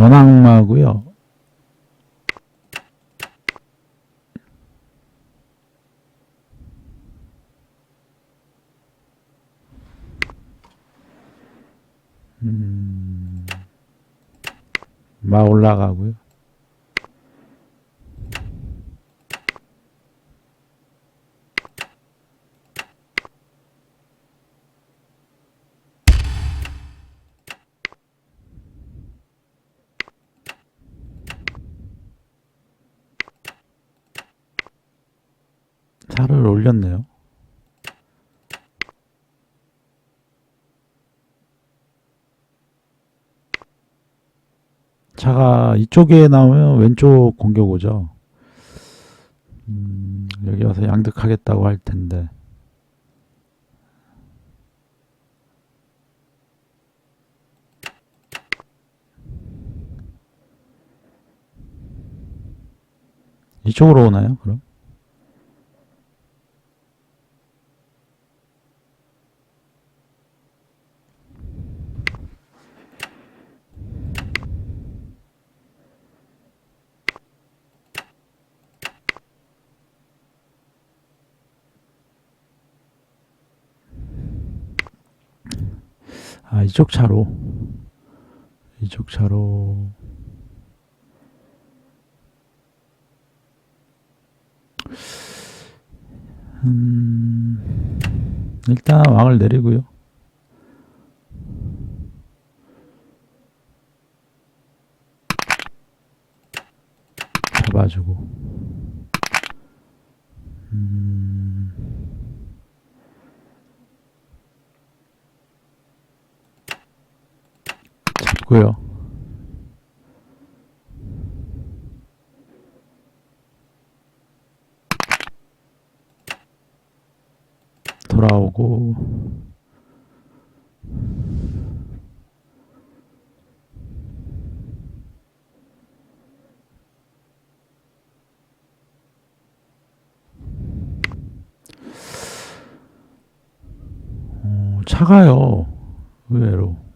원악마고요. 음, 마 올라가고요. 차를 올렸네요. 차가 이쪽에 나오면 왼쪽 공격 오죠. 음, 여기 와서 양득하겠다고 할 텐데. 이쪽으로 오나요, 그럼? 아, 이쪽 차로. 이쪽 차로. 음, 일단 왕을 내리고요. 잡아주고. 음, 잡고요. 돌아오고 어, 차가요 의외로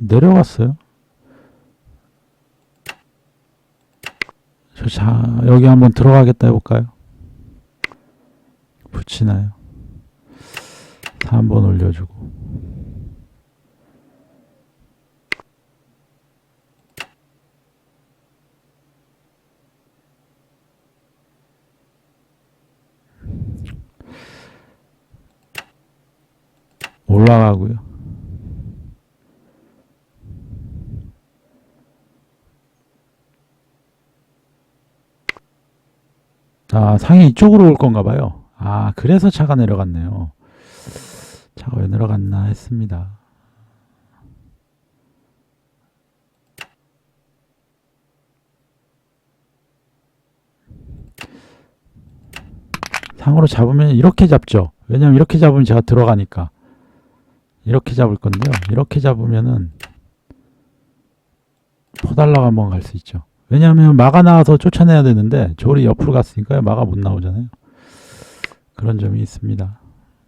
내려갔어요? 저차 여기 한번 들어가겠다 해볼까요? 붙이나요? 3번 올려주고. 올라가고요. 아, 상이 이쪽으로 올 건가 봐요. 아, 그래서 차가 내려갔네요. 차가 왜 내려갔나 했습니다. 상으로 잡으면 이렇게 잡죠. 왜냐면 이렇게 잡으면 제가 들어가니까. 이렇게 잡을 건데요. 이렇게 잡으면은 포달라고 한번 갈 수 있죠. 왜냐하면 마가 나와서 쫓아내야 되는데 조리 옆으로 갔으니까 마가 못 나오잖아요. 그런 점이 있습니다.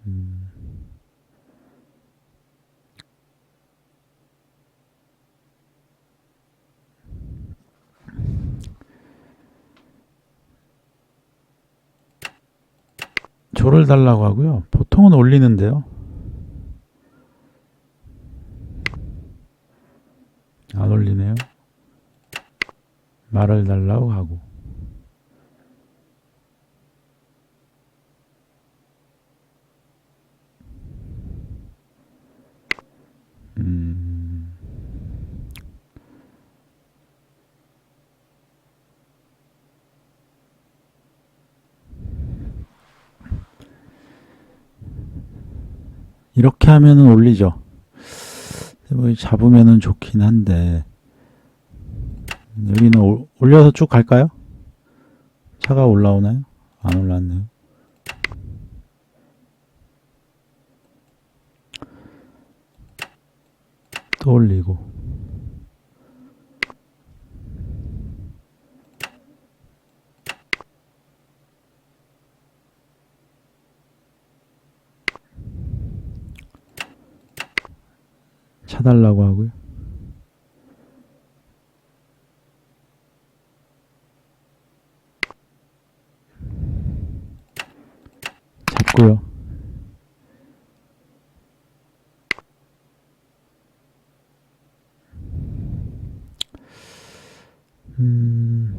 음. 조를 달라고 하고요. 보통은 올리는데요. 안 올리네요. 말을 달라고 하고. 음. 이렇게 하면은 올리죠. 뭐 잡으면은 좋긴 한데 여기는 올- 올려서 쭉 갈까요? 차가 올라오나요? 안 올라왔네요. 또 올리고 차달라고 하고요. 잡고요. 음,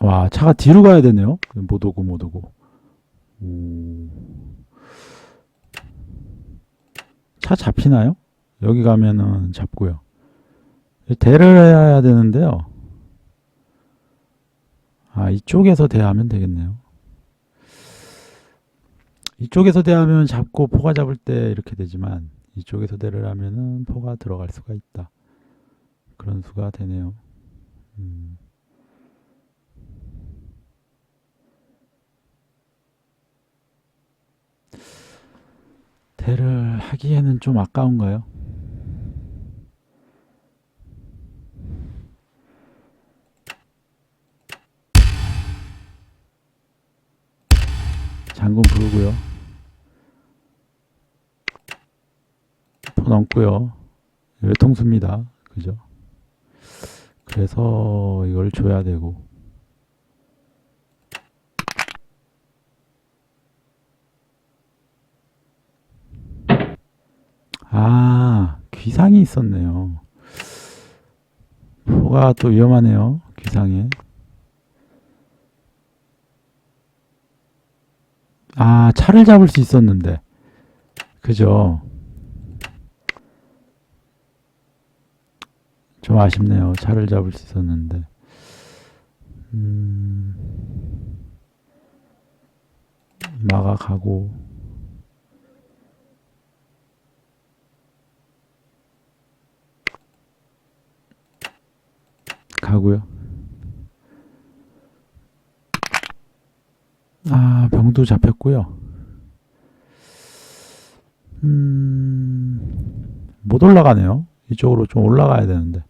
와, 차가 뒤로 가야 되네요. 못 오고 못 오고. 오. 차 잡히나요? 여기 가면은 잡고요. 대를 해야 되는데요. 아, 이쪽에서 대하면 되겠네요. 이쪽에서 대하면 잡고 포가 잡을 때 이렇게 되지만 이쪽에서 대를 하면은 포가 들어갈 수가 있다. 그런 수가 되네요. 음. 대를 하기에는 좀 아까운가요? 장군 부르고요. 포 넘고요. 외통수입니다. 그죠? 그래서 이걸 줘야 되고. 아, 귀상이 있었네요. 포가 또 위험하네요. 귀상에. 아, 차를 잡을 수 있었는데. 그죠? 좀 아쉽네요. 차를 잡을 수 있었는데. 음, 마가 가고. 가고요. 아, 병도 잡혔고요. 음, 못 올라가네요. 이쪽으로 좀 올라가야 되는데.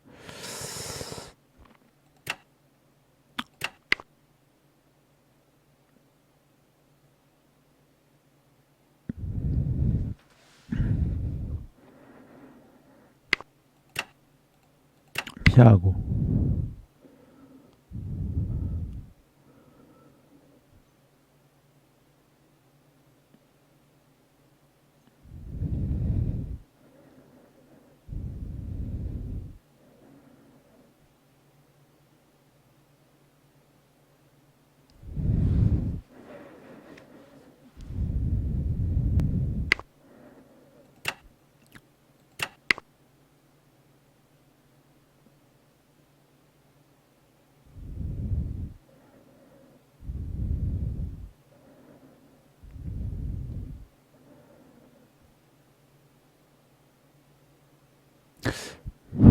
피하고.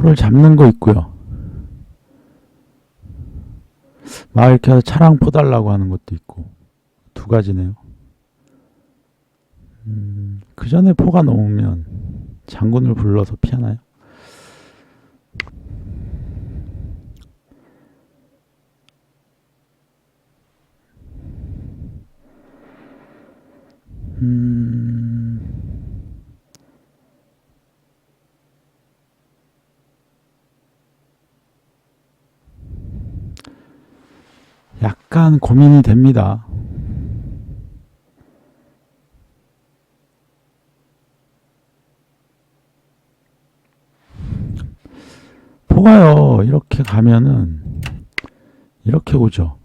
포를 잡는 거 있고요. 막 이렇게 해서 차랑 포 달라고 하는 것도 있고 두 가지네요. 음, 그 전에 포가 넘으면 장군을 불러서 피하나요? 음, 약간 고민이 됩니다. 포가요, 이렇게 가면은, 이렇게 오죠.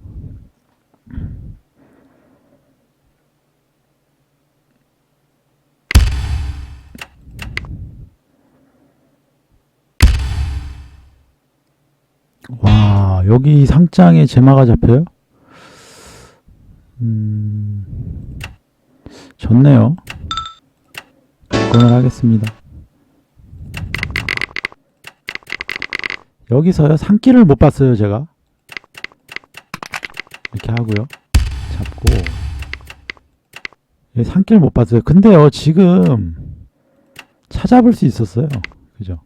와, 여기 상장에 제마가 잡혀요? 음, 좋네요. 접근을 하겠습니다. 여기서요, 산길을 못 봤어요, 제가. 이렇게 하고요. 잡고. 예, 산길 못 봤어요. 근데요, 지금 찾아볼 수 있었어요. 그죠?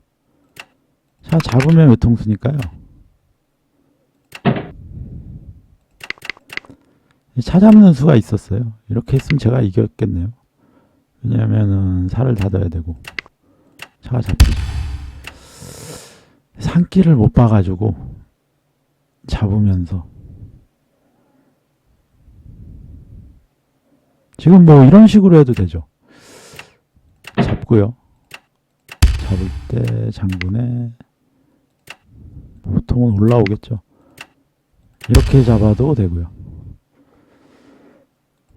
차 잡으면 외통수니까요. 찾아보는 수가 있었어요. 이렇게 했으면 제가 이겼겠네요. 왜냐면은 살을 닫아야 되고 차가 잡히죠. 산길을 못 봐가지고 잡으면서 지금 뭐 이런 식으로 해도 되죠. 잡고요. 잡을 때 장군에 보통은 올라오겠죠. 이렇게 잡아도 되고요.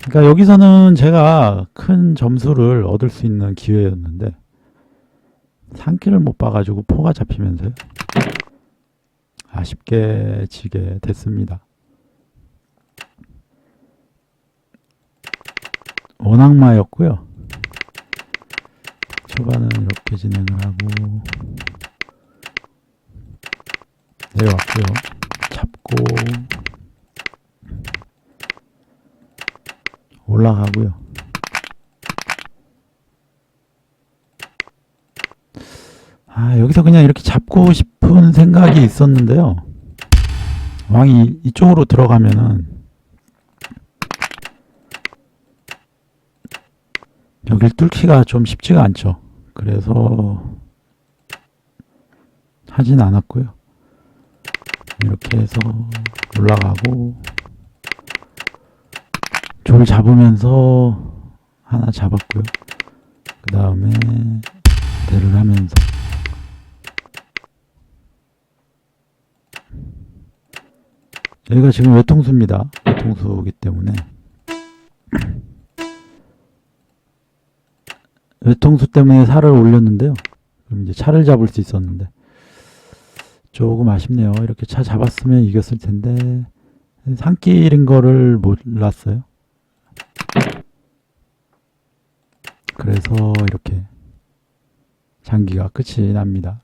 그러니까 여기서는 제가 큰 점수를 얻을 수 있는 기회였는데 산길을 못 봐가지고 포가 잡히면서요. 아쉽게 지게 됐습니다. 원악마였고요. 초반은 이렇게 진행을 하고 내려왔고요. 잡고 올라가고요. 아, 여기서 그냥 이렇게 잡고 싶은 생각이 있었는데요. 왕이 이쪽으로 들어가면은 여길 뚫기가 좀 쉽지가 않죠. 그래서 하진 않았고요. 이렇게 해서 올라가고 졸 잡으면서 하나 잡았고요. 그 다음에 대를 하면서 여기가 지금 외통수입니다. 외통수이기 때문에 외통수 때문에 살을 올렸는데요. 그럼 이제 차를 잡을 수 있었는데 조금 아쉽네요. 이렇게 차 잡았으면 이겼을 텐데 산길인 거를 몰랐어요. 그래서 이렇게 장기가 끝이 납니다.